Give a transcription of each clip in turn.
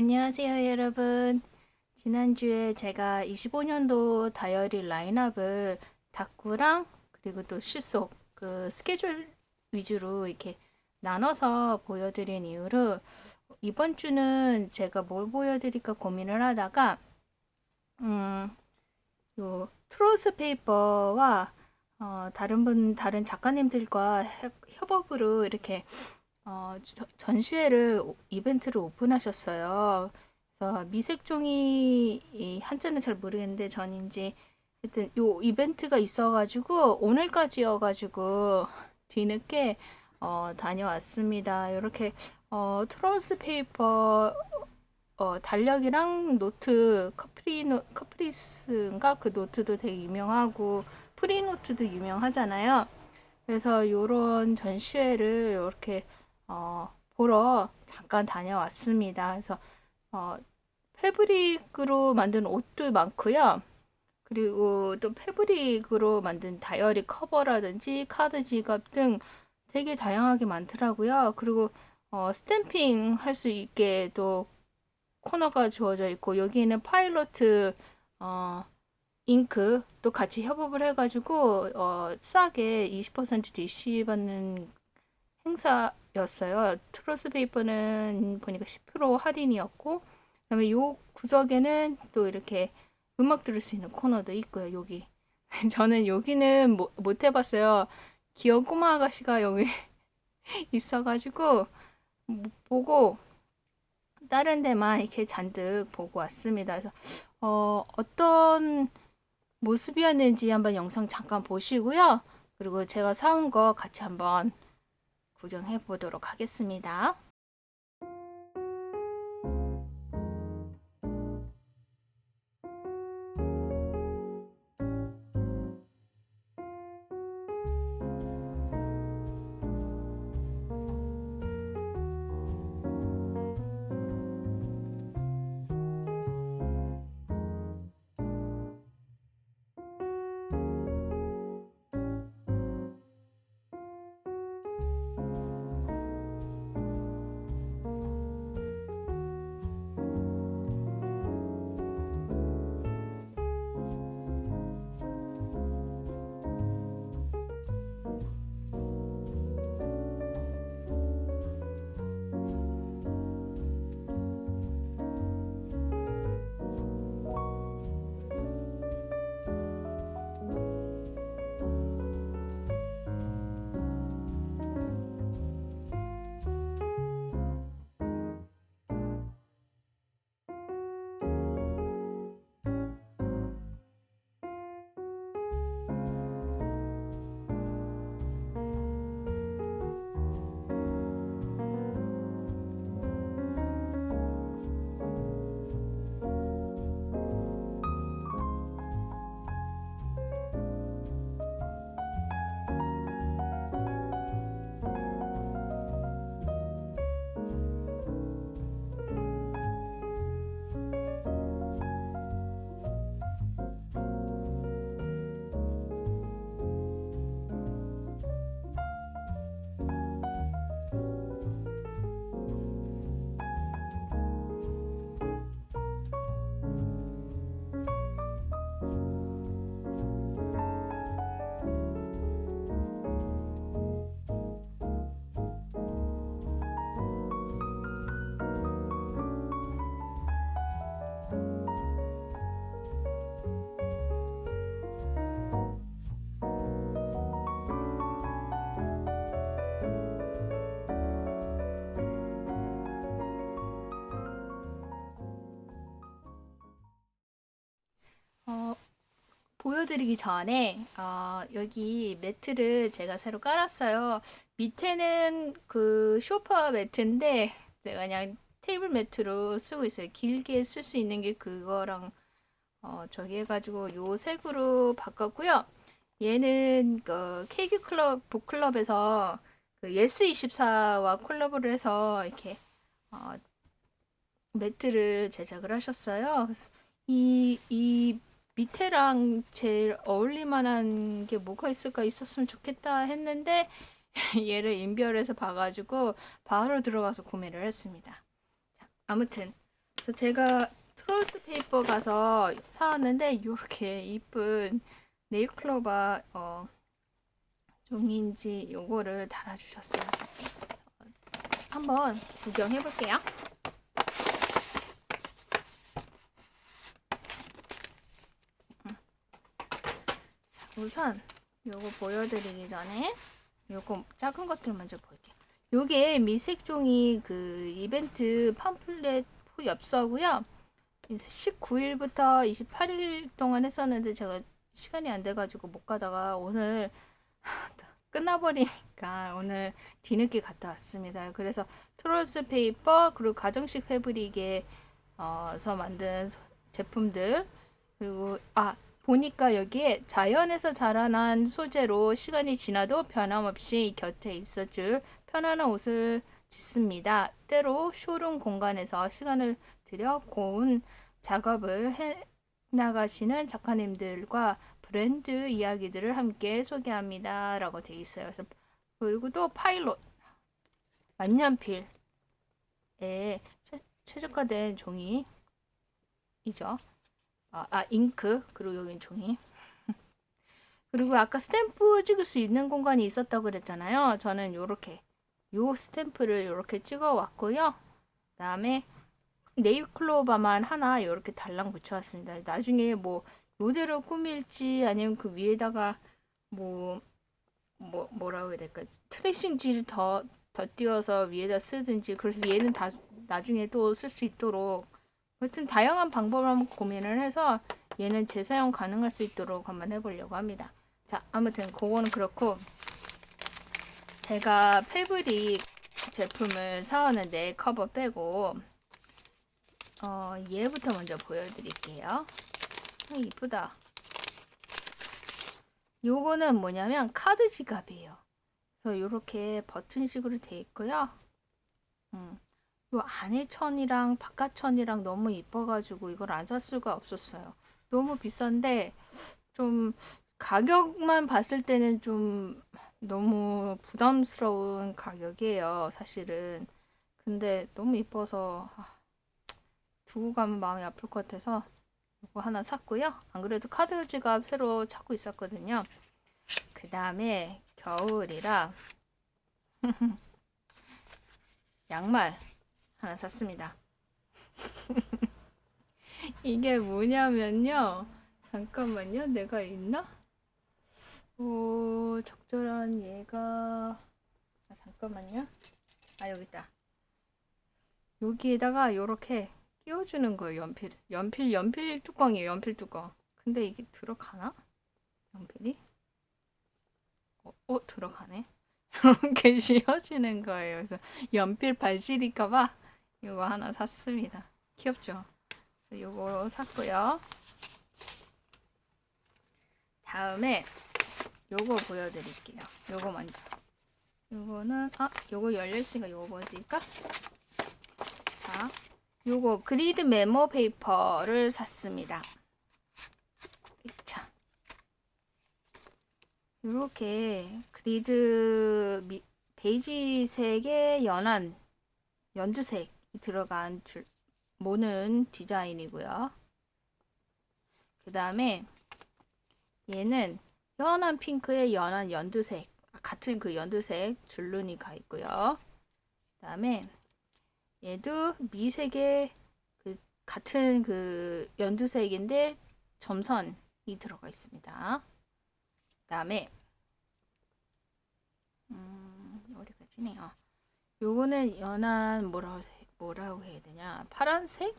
안녕하세요, 여러분. 지난주에 제가 25년도 다이어리 라인업을 다꾸랑 그리고 또 실속 그 스케줄 위주로 이렇게 나눠서 보여드린 이후로 이번 주는 제가 뭘 보여드릴까 고민을 하다가 음, 요 트로스 페이퍼와 어, 다른 분 다른 작가님들과 협- 협업으로 이렇게 어, 저- 전시회를 오- 이벤트를 오픈하셨어요. 그래서 미색종이 이 한자는 잘 모르겠는데 전인지 하여튼 요 이벤트가 있어가지고 오늘까지여가지고 뒤늦게 어, 다녀왔습니다. 이렇게 어, 트롤스 페이퍼 어, 달력이랑 노트 커프리 노, 커프리스인가 그 노트도 되게 유명하고 프리노트도 유명하잖아요. 그래서 요런 전시회를 이렇게 어, 보러 잠깐 다녀왔습니다. 그래서 어, 패브릭으로 만든 옷도 많고요. 그리고 또 패브릭으로 만든 다이어리 커버라든지 카드 지갑 등 되게 다양하게 많더라고요. 그리고 어, 스탬핑 할 수 있게 또 코너가 주어져 있고 여기에는 파일로트 어, 잉크 또 같이 협업을 해가지고 어, 싸게 20% DC 받는 행사 였어요. 트로스 페이퍼는 보니까 10% 할인이었고 그다음에 요 구석에는 또 이렇게 음악 들을 수 있는 코너도 있고요. 여기 저는 여기는 못, 못 해봤어요. 귀여운 꼬마 아가씨가 여기 있어가지고 못 보고 다른 데만 이렇게 잔뜩 보고 왔습니다. 그래서 어, 어떤 모습이었는지 한번 영상 잠깐 보시고요. 그리고 제가 사온 거 같이 한번 구경해 보도록 하겠습니다. 보여드리기 전에 어, 여기 매트를 제가 새로 깔았어요. 밑에는 그 쇼파 매트인데 제가 그냥 테이블 매트로 쓰고 있어요. 길게 쓸 수 있는 게 그거랑 어, 저기 해가지고 요 색으로 바꿨고요. 얘는 그 케이크 클럽 북클럽에서 그 예스24와 콜라보를 해서 이렇게 어, 매트를 제작을 하셨어요. 이, 이 밑에랑 제일 어울릴 만한 게 뭐가 있을까 있었으면 좋겠다 했는데 얘를 인별해서 봐가지고 바로 들어가서 구매를 했습니다. 자, 아무튼 그래서 제가 트로스 페이퍼 가서 사왔는데 이렇게 이쁜 네일클로바 어, 종이인지 요거를 달아주셨어요. 한번 구경해 볼게요. 우선 요거 보여드리기 전에 요거 작은 것들 먼저 볼게요. 요게 미색종이 그 이벤트 팜플렛 엽서고요. 19일부터 28일 동안 했었는데 제가 시간이 안 돼가지고 못 가다가 오늘 끝나버리니까 오늘 뒤늦게 갔다 왔습니다. 그래서 트롤스 페이퍼 그리고 가정식 패브릭에서 만든 소- 제품들 그리고 아 보니까 여기에 자연에서 자라난 소재로 시간이 지나도 변함없이 곁에 있어 줄 편안한 옷을 짓습니다. 때로 쇼룸 공간에서 시간을 들여 고운 작업을 해 나가시는 작가님들과 브랜드 이야기들을 함께 소개합니다. 라고 되어 있어요. 그래서 그리고 또 파일럿 만년필에 최- 최적화된 종이이죠. 아, 아 잉크 그리고 여기 종이 그리고 아까 스탬프 찍을 수 있는 공간이 있었다고 그랬잖아요. 저는 요렇게 요 스탬프를 요렇게 찍어 왔고요. 그 다음에 네잎클로바만 하나 이렇게 달랑 붙여 왔습니다. 나중에 뭐 요대로 꾸밀지 아니면 그 위에다가 뭐, 뭐 뭐라고 해야 될까 트레이싱지를 더, 더 띄워서 위에다 쓰든지 그래서 얘는 다 나중에 또 쓸 수 있도록 하여튼 다양한 방법을 한번 고민을 해서 얘는 재사용 가능할 수 있도록 한번 해보려고 합니다. 자 아무튼 그거는 그렇고 제가 패브릭 제품을 사왔는데 커버 빼고 어, 얘부터 먼저 보여드릴게요. 아, 이쁘다. 요거는 뭐냐면 카드 지갑이에요. 그래서 요렇게 버튼식으로 돼 있고요. 음, 요 안에 천이랑 바깥 천이랑 너무 이뻐가지고 이걸 안 살 수가 없었어요. 너무 비싼데 좀 가격만 봤을 때는 좀 너무 부담스러운 가격이에요. 사실은. 근데 너무 이뻐서 아, 두고 가면 마음이 아플 것 같아서 이거 하나 샀고요. 안 그래도 카드 지갑 새로 찾고 있었거든요. 그 다음에 겨울이라 양말 하나 샀습니다. 이게 뭐냐면요. 잠깐만요. 내가 있나? 오, 적절한 얘가 아, 잠깐만요. 아, 여기 있다. 여기에다가 요렇게 끼워주는 거예요, 연필. 연필, 연필 뚜껑이에요, 연필 뚜껑. 근데 이게 들어가나? 연필이? 어, 어 들어가네. 이렇게 씌워지는 거예요. 그래서 연필 발질일까봐 이거 하나 샀습니다. 귀엽죠? 요거 샀고요. 다음에 요거 보여드릴게요. 요거 먼저. 요거는, 아, 요거 열려있으니까 요거 보여드릴까? 자, 요거 그리드 메모 페이퍼를 샀습니다. 자, 요렇게 그리드 미, 베이지색의 연한 연두색이 들어간 줄 모는 디자인이고요. 그 다음에 얘는 연한 핑크의 연한 연두색 같은 그 연두색 줄눈이 가 있고요. 그 다음에 얘도 미색의 그 같은 그 연두색인데 점선이 들어가 있습니다. 그 다음에 음, 어디까지네요. 요거는 연한 뭐라고 세- 뭐라고 해야 되냐? 파란색,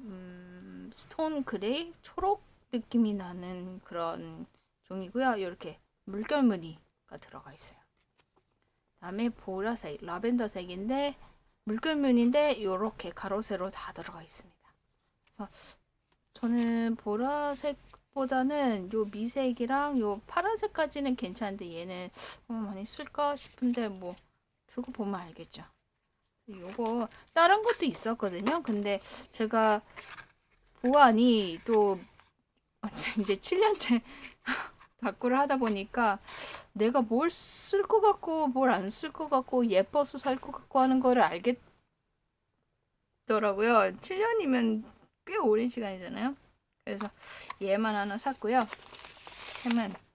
음, 스톤 그레이, 초록 느낌이 나는 그런 종이고요. 이렇게 물결 무늬가 들어가 있어요. 그다음에 보라색, 라벤더색인데 물결 무늬인데 이렇게 가로 세로 다 들어가 있습니다. 그래서 저는 보라색 보다는 요 미색이랑 요 파란색까지는 괜찮은데 얘는 어, 많이 쓸까 싶은데 뭐 두고 보면 알겠죠. 요거 다른 것도 있었거든요. 근데 제가 보안이 또 이제 7년째 다꾸를 하다 보니까 내가 뭘 쓸 것 같고 뭘 안 쓸 것 같고 예뻐서 살 것 같고 하는 거를 알게 있더라고요. 7년이면 꽤 오랜 시간이잖아요. 그래서 얘만 하나 샀고요. 자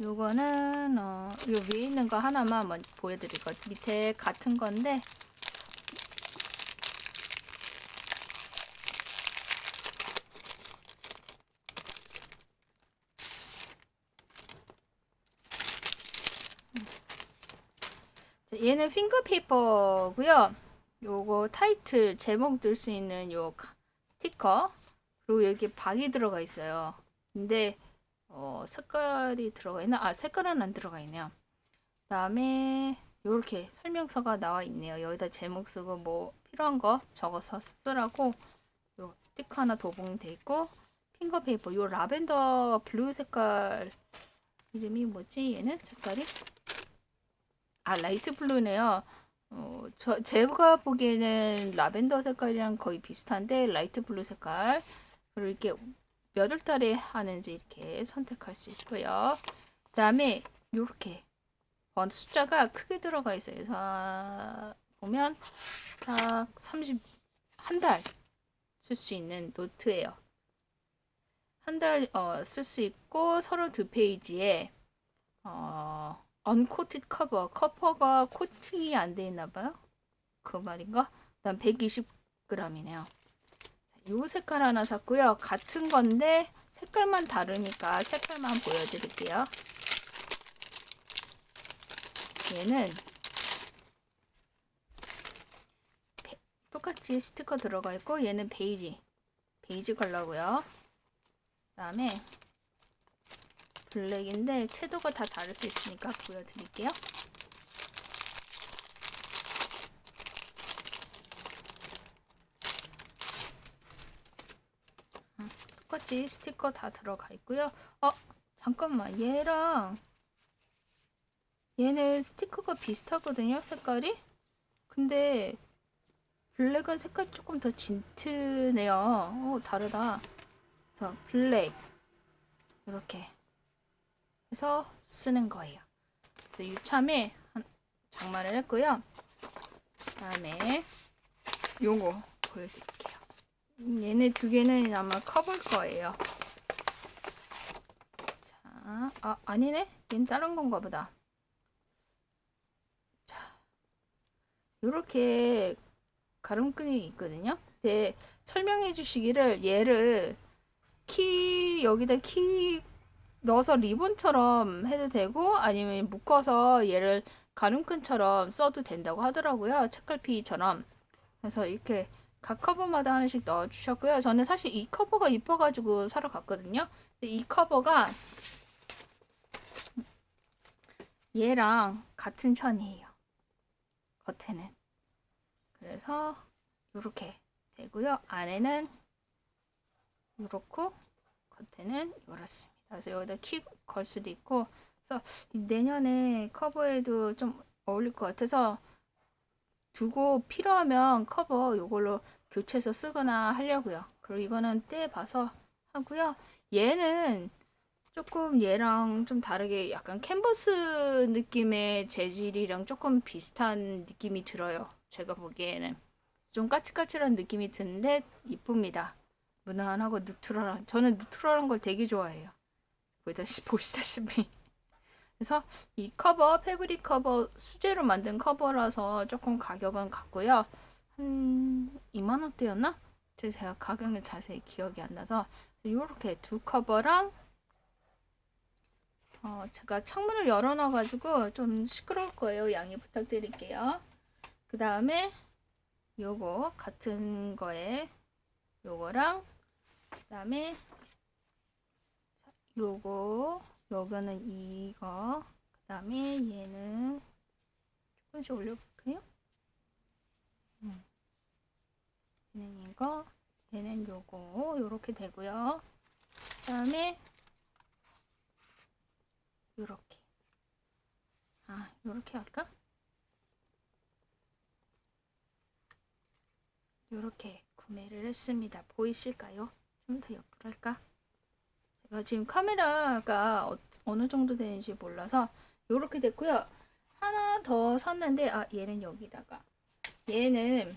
요거는 어, 요 위에 있는 거 하나만 먼저 보여드릴 것 밑에 같은 건데 자, 얘는 핑거페이퍼고요. 요거 타이틀 제목 들 수 있는 요 카- 스티커 그리고 여기 박이 들어가 있어요. 근데 어, 색깔이 들어가 있나? 아 색깔은 안 들어가 있네요. 그 다음에 요렇게 설명서가 나와 있네요. 여기다 제목 쓰고 뭐 필요한 거 적어서 쓰라고 요 스티커 하나 도봉돼 있고 핑거페이퍼 요 라벤더 블루 색깔 이름이 뭐지? 얘는 색깔이 아 라이트 블루네요. 어, 저 제가 보기에는 라벤더 색깔이랑 거의 비슷한데 라이트 블루 색깔 그리고 이렇게 몇 월 달에 하는지 이렇게 선택할 수 있고요. 그 다음에 요렇게 어, 숫자가 크게 들어가 있어요. 그래서 보면 딱 30, 한달쓸 수 있는 노트예요. 한달 어, 쓸수 있고 서로 두 페이지에 어, 언코티드 커버 커버가 코팅이 안 돼 있나 봐요. 그 말인가? 그다음 120g이네요. 요 색깔 하나 샀고요. 같은 건데 색깔만 다르니까 색깔만 보여드릴게요. 얘는 베- 똑같이 스티커 들어가 있고 얘는 베이지 베이지 컬러고요. 그 다음에 블랙인데 채도가 다 다를 수 있으니까 보여드릴게요. 똑같이 스티커 다 들어가 있고요. 어, 잠깐만. 얘랑 얘는 스티커가 비슷하거든요. 색깔이. 근데 블랙은 색깔 조금 더 짙으네요. 어, 다르다. 그래서 블랙 이렇게 해서 쓰는 거예요. 그래서 유참에 한 장만을 했고요. 그다음에 요거 보여드릴게요. 음, 얘네 두 개는 아마 커볼 거예요. 자, 아 아니네. 얘는 다른 건가 보다. 자, 요렇게 가름끈이 있거든요. 근데 설명해 주시기를 얘를 키 여기다 키 넣어서 리본처럼 해도 되고 아니면 묶어서 얘를 가름끈처럼 써도 된다고 하더라고요. 책갈피처럼. 그래서 이렇게 각 커버마다 하나씩 넣어 주셨고요. 저는 사실 이 커버가 이뻐가지고 사러 갔거든요. 근데 이 커버가 얘랑 같은 천이에요. 겉에는. 그래서 이렇게 되고요. 안에는 이렇고 겉에는 이렇습니다. 그래서 여기다 키 걸 수도 있고 그래서 내년에 커버에도 좀 어울릴 것 같아서 두고 필요하면 커버 이걸로 교체해서 쓰거나 하려고요. 그리고 이거는 때 봐서 하고요. 얘는 조금 얘랑 좀 다르게 약간 캔버스 느낌의 재질이랑 조금 비슷한 느낌이 들어요. 제가 보기에는 좀 까칠까칠한 느낌이 드는데 이쁩니다. 무난하고 누트럴한 저는 누트럴한 걸 되게 좋아해요. 보시다시피. 그래서 이 커버 패브릭 커버 수제로 만든 커버라서 조금 가격은 같고요. 한 2만 원대였나? 제가 가격은 자세히 기억이 안 나서 이렇게 두 커버랑 어, 제가 창문을 열어놔가지고 좀 시끄러울 거예요. 양해 부탁드릴게요. 그 다음에 요거 같은 거에 요거랑 그 다음에 요거 요거는 이거 그 다음에 얘는 조금씩 올려볼까요? 음. 얘는 이거 얘는 요거 요렇게 되고요 그 다음에 요렇게 아 요렇게 할까? 요렇게 구매를 했습니다 보이실까요? 좀 더 옆으로 할까? 지금 카메라가 어, 어느 정도 되는지 몰라서 요렇게 됐고요. 하나 더 샀는데 아 얘는 여기다가 얘는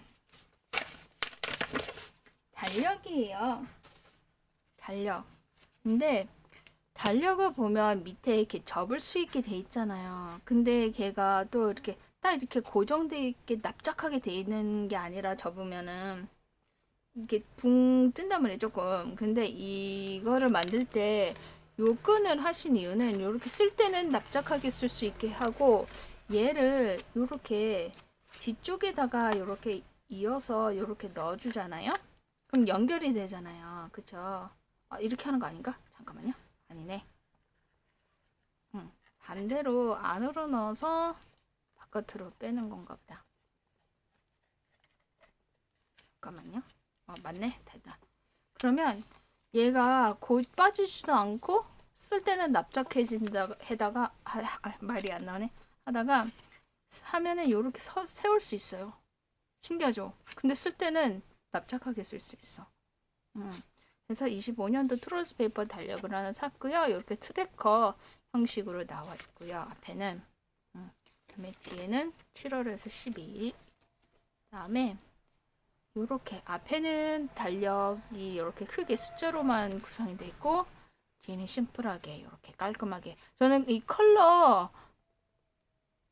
달력이에요. 달력. 근데 달력을 보면 밑에 이렇게 접을 수 있게 돼 있잖아요. 근데 걔가 또 이렇게 딱 이렇게 고정돼 있게 납작하게 돼 있는 게 아니라 접으면은 이게 붕 뜬단 말이에요, 조금. 근데 이거를 만들 때 요 끈을 하신 이유는 요렇게 쓸 때는 납작하게 쓸 수 있게 하고 얘를 요렇게 뒤쪽에다가 요렇게 이어서 요렇게 넣어주잖아요. 그럼 연결이 되잖아요. 그쵸? 아, 이렇게 하는 거 아닌가? 잠깐만요. 아니네. 응. 반대로 안으로 넣어서 바깥으로 빼는 건가 보다. 잠깐만요. 어, 맞네. 됐다. 그러면 얘가 곧 빠지지도 않고 쓸 때는 납작해진다 해다가 아, 아, 말이 안 나네. 하다가 하면은 요렇게 서, 세울 수 있어요. 신기하죠? 근데 쓸 때는 납작하게 쓸 수 있어. 음. 그래서 25년도 트로스 페이퍼 달력을 하나 샀고요. 이렇게 트래커 형식으로 나와 있고요. 앞에는 음. 그다음에 뒤에는 7월에서 12일. 그다음에 이렇게 앞에는 달력이 이렇게 크게 숫자로만 구성이 돼 있고 뒤에는 심플하게 이렇게 깔끔하게 저는 이 컬러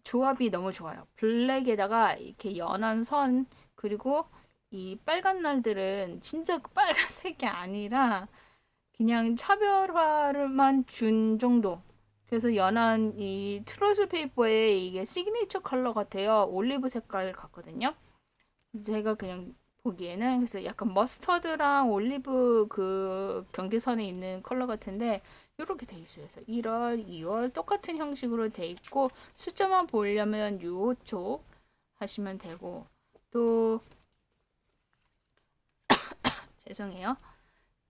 조합이 너무 좋아요. 블랙에다가 이렇게 연한 선 그리고 이 빨간 날들은 진짜 그 빨간색이 아니라 그냥 차별화를만 준 정도. 그래서 연한 이 트러스 페이퍼에 이게 시그니처 컬러 같아요. 올리브 색깔 같거든요. 제가 그냥 보기에는 그래서 약간 머스터드랑 올리브 그 경계선에 있는 컬러 같은데 이렇게 돼 있어요. 그래서 1월, 2월 똑같은 형식으로 돼 있고 숫자만 보려면 요쪽 하시면 되고 또 죄송해요.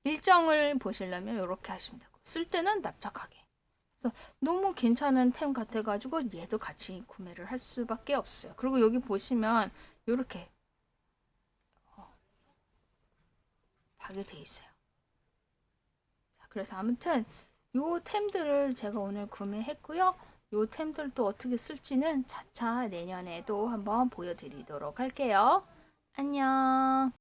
일정을 보시려면 이렇게 하시면 되고 쓸 때는 납작하게. 그래서 너무 괜찮은 템 같아가지고 얘도 같이 구매를 할 수밖에 없어요. 그리고 여기 보시면 이렇게 하게 돼 있어요. 자, 그래서 아무튼 요 템들을 제가 오늘 구매했고요. 요 템들 또 어떻게 쓸지는 차차 내년에도 한번 보여드리도록 할게요. 안녕.